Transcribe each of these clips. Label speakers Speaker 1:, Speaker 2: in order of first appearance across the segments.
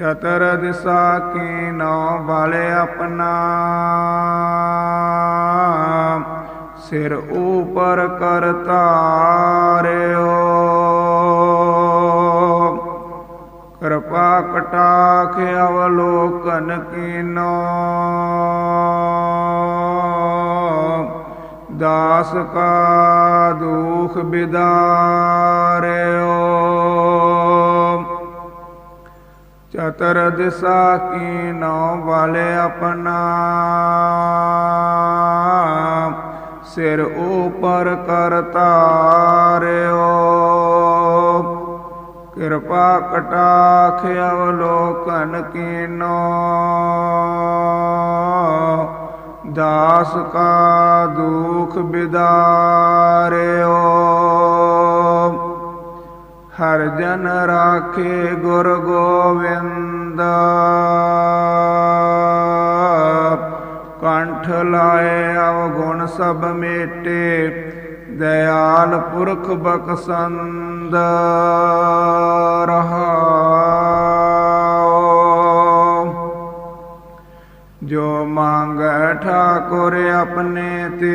Speaker 1: ਚਤਰ ਦਿਸਾ ਕੀ ਨੋ ਬਾਲੇ ਆਪਣਾ। ਸਿਰ ਉਪਰ ਕਰ ਤਾਰਿਓ ਕਿਰਪਾ ਕਟਾਖ ਅਵਲੋਕਨ ਕੀਨੋ। ਦਾਸ ਕਾ ਦੁਖ ਬਿਦਾਰਿਓ ਚਤਰ ਦਿਸਾ ਕੀ ਨੋ ਵਾਲੇ ਆਪਣਾ। ਸਿਰ ਉਪਰ ਕਰ ਤਾਰਿਓ। ਕਿਰਪਾ ਕਟਾਖ ਅਵਲੋਕਨ ਕੀਨੋ। ਦਾਸ ਕਾ ਦੁਖ ਬਿਦਾਰਿਓ। ਹਰ ਜਨ ਰਾਖੇ ਗੁਰ ਗੋਵਿੰਦ। ਕੰਠ ਲਾਏ ਅਵਗੁਣ ਸਭ ਮੇਟੇ ਦਇਆਲ ਪੁਰਖ ਬਖਸੰਦ। ਰਹਾਉ ਜੋ ਮੰਗੈ ਠਾਕੁਰ ਆਪਣੇ ਤੇ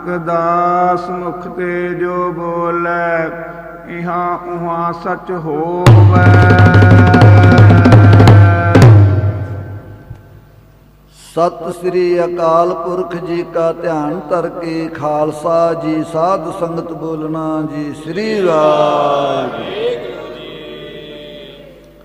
Speaker 1: ਨਾਨਕ ਦਾਸ ਮੁਖ ਤੇ ਜੋ ਬੋਲੇ, ਇਹਾਂ ਉਹਾਂ ਸਚ ਹੋਵੈ।
Speaker 2: ਸਤਿ ਸ੍ਰੀ ਅਕਾਲ ਪੁਰਖ ਜੀ ਕਾ ਧਿਆਨ ਧਰ ਕੇ ਖਾਲਸਾ ਜੀ, ਸਾਧ ਸੰਗਤ ਬੋਲਣਾ ਜੀ, ਸ੍ਰੀ ਵਾਹਿਗੁਰੂ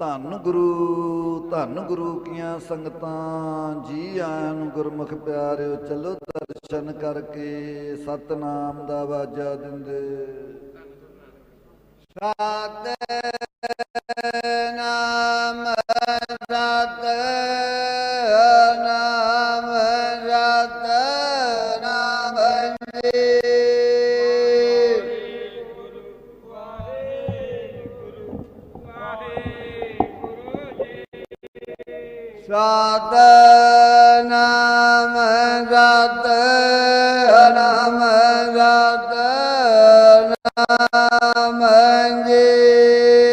Speaker 2: ਧੰਨ ਗੁਰੂ ਧੰਨ ਗੁਰੂ ਕੀਆਂ ਸੰਗਤਾਂ, ਜੀ ਆਇਆਂ ਨੂੰ ਗੁਰਮੁਖ ਪਿਆਰਿਓ, ਚਲੋ ਦਰਸ਼ਨ ਕਰਕੇ ਸਤਨਾਮ ਦਾ ਵਾਜਾ ਦਿੰਦੇ। ਸਤਨਾਮ ਸਤਨਾਮ ਸਤਨਾਮ ਜੀ। ਸਤਨਾਮ ਸਤਨਾਮ ਸਤਨਾਮ ਜੀ